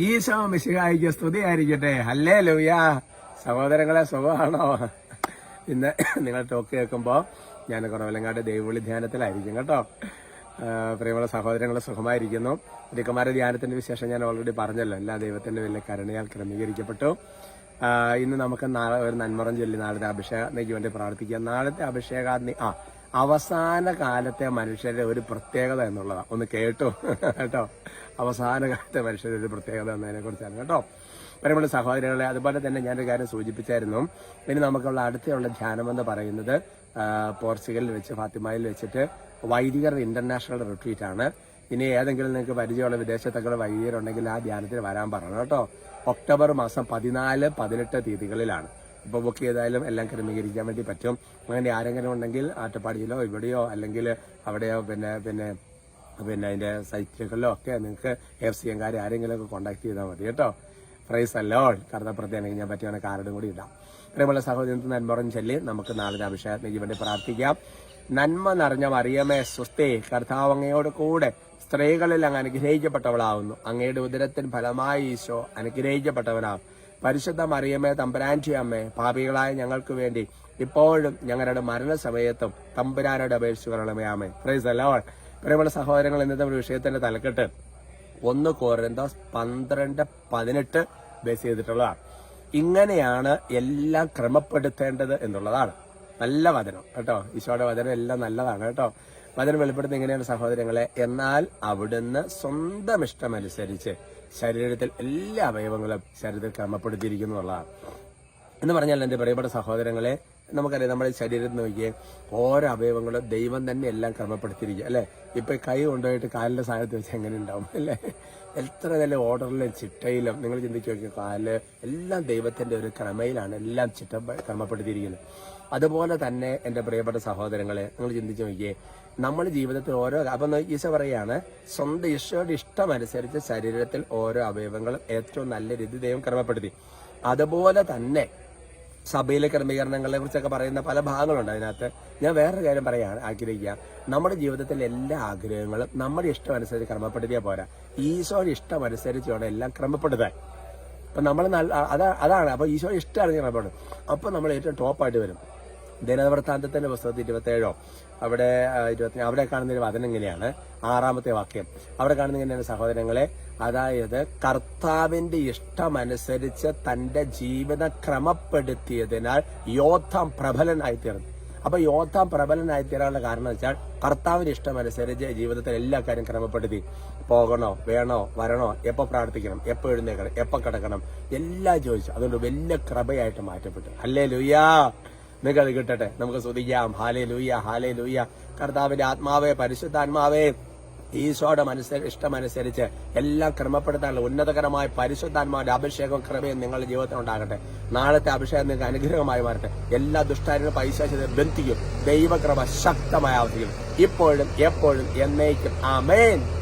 ഈശോ മിശിഹായിക്ക് സ്തുതിയായിരിക്കട്ടെ. അല്ലേ ലൂയ സഹോദരങ്ങളെ സുഖമാണോ? ഇന്ന് നിങ്ങൾ ടോക്ക് കേൾക്കുമ്പോൾ ഞാൻ കുറവലങ്ങാട് ദൈവവിളി ധ്യാനത്തിലായിരിക്കും കേട്ടോ. പ്രിയമുള്ള സഹോദരങ്ങൾ സുഖമായിരിക്കുന്നു. ദിക്കന്മാരുടെ ധ്യാനത്തിന്റെ വിശേഷം ഞാൻ ഓൾറെഡി പറഞ്ഞല്ലോ. എല്ലാ ദൈവത്തിന്റെ വലിയ കരുണയാൽ ക്രമീകരിക്കപ്പെട്ടു. ഇന്ന് നമുക്ക് നാളെ ഒരു നന്മറം ചൊല്ലി നാളത്തെ അഭിഷേകാഗ്നിക്ക് വേണ്ടി പ്രാർത്ഥിക്കാം. നാളത്തെ അഭിഷേകാഗ്നി ആ അവസാന കാലത്തെ മനുഷ്യരുടെ ഒരു പ്രത്യേകത എന്നുള്ളതാണ് ഒന്ന് കേട്ടോ. കേട്ടോ. അവസാന കാലത്തെ മനുഷ്യരുടെ ഒരു പ്രത്യേകത എന്നതിനെ കുറിച്ചാണ് കേട്ടോ. പരമുള്ള സഹോദരങ്ങളെ അതുപോലെ തന്നെ ഞാനൊരു കാര്യം സൂചിപ്പിച്ചായിരുന്നു. ഇനി നമുക്കുള്ള അടുത്തുള്ള ധ്യാനം എന്ന് പറയുന്നത് പോർച്ചുഗലിൽ വെച്ച് ഫാത്തിമയിൽ വെച്ചിട്ട് വൈദികരുടെ ഇന്റർനാഷണൽ റിട്രീറ്റ് ആണ്. ഇനി ഏതെങ്കിലും നിങ്ങൾക്ക് പരിചയമുള്ള വിദേശത്തൊക്കെ വൈദികരുണ്ടെങ്കിൽ ആ ധ്യാനത്തിന് വരാൻ പറയണം. കേട്ടോ. ഒക്ടോബർ മാസം പതിനാല് പതിനെട്ട് തീയതികളിലാണ്. ഇപ്പോൾ ബുക്ക് ചെയ്താലും എല്ലാം ക്രമീകരിക്കാൻ വേണ്ടി പറ്റും. അങ്ങനെ ആരെങ്കിലും ഉണ്ടെങ്കിൽ ആറ്റപ്പാടിയിലോ ഇവിടെയോ അല്ലെങ്കിൽ അവിടെയോ പിന്നെ പിന്നെ പിന്നെ അതിന്റെ സൈറ്റുകളിലോ ഒക്കെ നിങ്ങൾക്ക് എഫ് സി എംകാരെ ആരെങ്കിലും ഒക്കെ കോൺടാക്ട് ചെയ്താൽ മതി കേട്ടോ. പ്രൈസ് അല്ലോ കറുത്തപ്പുറത്തേനെങ്കിൽ ഞാൻ പറ്റിയാണ് കാർഡും കൂടി ഇടാം. പ്രിയമുള്ള സഹോദരത്തിന് നന്മറം ചൊല്ലി നമുക്ക് നാളെ അഭിഷേകത്തിന് വേണ്ടി പ്രാർത്ഥിക്കാം. നന്മ നിറഞ്ഞ മറിയമേ സ്വസ്തേ കർത്താവ് അങ്ങയോട് കൂടെ സ്ത്രീകളിൽ അങ്ങ് അനുഗ്രഹിക്കപ്പെട്ടവളാവുന്നു. അങ്ങയുടെ ഉദരത്തിന് ഫലമായി ഈശോ അനുഗ്രഹിക്കപ്പെട്ടവനാവും. പരിശുദ്ധ മറിയമ്മേ തമ്പുരാന്റി അമ്മേ പാപികളായ ഞങ്ങൾക്ക് വേണ്ടി ഇപ്പോഴും ഞങ്ങളുടെ മരണസമയത്തും തമ്പുരാനോട് അപേക്ഷിച്ചു വരണമേ അമ്മേ പ്രൈസ് അലോൾ പ്രിയമുള്ള സഹോദരങ്ങൾ ഇന്നത്തെ ഒരു വിഷയത്തിന്റെ തലക്കെട്ട് ഒന്ന് കോരന്തോസ് പന്ത്രണ്ട് പതിനെട്ട് ബേസ് ചെയ്തിട്ടുള്ളതാണ്. ഇങ്ങനെയാണ് എല്ലാം ക്രമപ്പെടുത്തേണ്ടത് എന്നുള്ളതാണ്. നല്ല വചനം. കേട്ടോ? ഈശോയുടെ വചനം എല്ലാം നല്ലതാണ്. കേട്ടോ? വചനം വെളിപ്പെടുത്തുന്ന എങ്ങനെയാണ് സഹോദരങ്ങളെ? എന്നാൽ അവിടുന്ന് സ്വന്തം ഇഷ്ടമനുസരിച്ച് ശരീരത്തിൽ എല്ലാ അവയവങ്ങളും ശരീരത്തിൽ ക്രമപ്പെടുത്തിയിരിക്കുന്നു എന്നുള്ളതാണ്. എന്ന് പറഞ്ഞാൽ എന്റെ പ്രിയപ്പെട്ട സഹോദരങ്ങളെ നമുക്കറിയാം നമ്മുടെ ശരീരത്തിൽ നോക്കിയേ ഓരോ അവയവങ്ങളും ദൈവം തന്നെ എല്ലാം ക്രമപ്പെടുത്തിയിരിക്കുക അല്ലെ? ഇപ്പൊ കൈ കൊണ്ടുപോയിട്ട് കാലിന്റെ സ്ഥാനത്ത് വെച്ച് എങ്ങനെ ഉണ്ടാവും അല്ലേ? എത്ര നല്ല ഓർഡറിലും ചിട്ടയിലും നിങ്ങൾ ചിന്തിച്ചു നോക്കിയാൽ കാൽ എല്ലാം ദൈവത്തിന്റെ ഒരു ക്രമയിലാണ് എല്ലാം ചിട്ട ക്രമപ്പെടുത്തിയിരിക്കുന്നത്. അതുപോലെ തന്നെ എന്റെ പ്രിയപ്പെട്ട സഹോദരങ്ങളെ നിങ്ങൾ ചിന്തിച്ചു നോക്കിയേ നമ്മുടെ ജീവിതത്തിൽ ഓരോ അപ്പൊ ഈശോ പറയാണ് സ്വന്തം ഈശോയുടെ ഇഷ്ടമനുസരിച്ച് ശരീരത്തിൽ ഓരോ അവയവങ്ങളും ഏറ്റവും നല്ല രീതി ദൈവം ക്രമപ്പെടുത്തി. അതുപോലെ തന്നെ സഭയിലെ ക്രമീകരണങ്ങളെ കുറിച്ചൊക്കെ പറയുന്ന പല ഭാഗങ്ങളുണ്ട് അതിനകത്ത്. ഞാൻ വേറൊരു കാര്യം പറയാൻ ആഗ്രഹിക്കുക. നമ്മുടെ ജീവിതത്തിലെ എല്ലാ ആഗ്രഹങ്ങളും നമ്മുടെ ഇഷ്ടം അനുസരിച്ച് ക്രമപ്പെടുത്തിയാൽ പോരാ. ഈശോയുടെ ഇഷ്ടം അനുസരിച്ച് വേണം എല്ലാം ക്രമപ്പെടുത്താൻ. അപ്പൊ നമ്മൾ നല്ല അതാ അതാണ്. അപ്പൊ ഈശോയുടെ ഇഷ്ടമാണ് ക്രമപ്പെടും. അപ്പൊ നമ്മൾ ഏറ്റവും ടോപ്പായിട്ട് വരും. ദിനവൃത്താന്തത്തിന്റെ പുസ്തകത്തിൽ ഇരുപത്തേഴോ? അവിടെ ഇരുപത്തി അവിടെ കാണുന്ന ഒരു വചനം ഇങ്ങനെയാണ്. ആറാമത്തെ വാക്യം. അവിടെ കാണുന്ന ഇങ്ങനെയാണ് സഹോദരങ്ങളെ അതായത് കർത്താവിന്റെ ഇഷ്ടമനുസരിച്ച് തന്റെ ജീവിതം ക്രമപ്പെടുത്തിയതിനാൽ യോദ്ധം പ്രബലനായി തീർന്നു അപ്പൊ യോദ്ധം പ്രബലനായി തീരാനുള്ള കാരണം വെച്ചാൽ കർത്താവിന്റെ ഇഷ്ടമനുസരിച്ച് ജീവിതത്തിൽ എല്ലാ കാര്യം ക്രമപ്പെടുത്തി. പോകണോ വേണോ വരണോ എപ്പോ പ്രാർത്ഥിക്കണം എപ്പോ എഴുന്നേക്കണം എപ്പോ കിടക്കണം എല്ലാം ചോദിച്ചു. അതുകൊണ്ട് വലിയ കൃപയായിട്ട് മാറ്റപ്പെട്ടു. അല്ലേ ലുയ്യാ നിങ്ങൾക്ക് അത് കിട്ടട്ടെ. നമുക്ക് സ്തുതിക്കാം. ഹാലേ ലൂയ്യ ഹാലേ ലൂയ്യ കർത്താവിന്റെ ആത്മാവേ പരിശുദ്ധാത്മാവേ ഈശോയുടെ മനസ്സ് ഇഷ്ടമനുസരിച്ച് എല്ലാം ക്രമപ്പെടുത്താനുള്ള ഉന്നതകരമായ പരിശുദ്ധാത്മാവിന്റെ അഭിഷേകം കൃപയും നിങ്ങളുടെ ജീവിതത്തിൽ ഉണ്ടാകട്ടെ. നാളത്തെ അഭിഷേകം നിങ്ങൾക്ക് അനുഗ്രഹമായി മാറട്ടെ. എല്ലാ ദുഷ്ടാരും പൈശാചിനെ ബന്ധിക്കും. ദൈവകൃപ ശക്തമായി ആവർത്തിക്കും. ഇപ്പോഴും എപ്പോഴും എന്നേക്കും. ആമേൻ.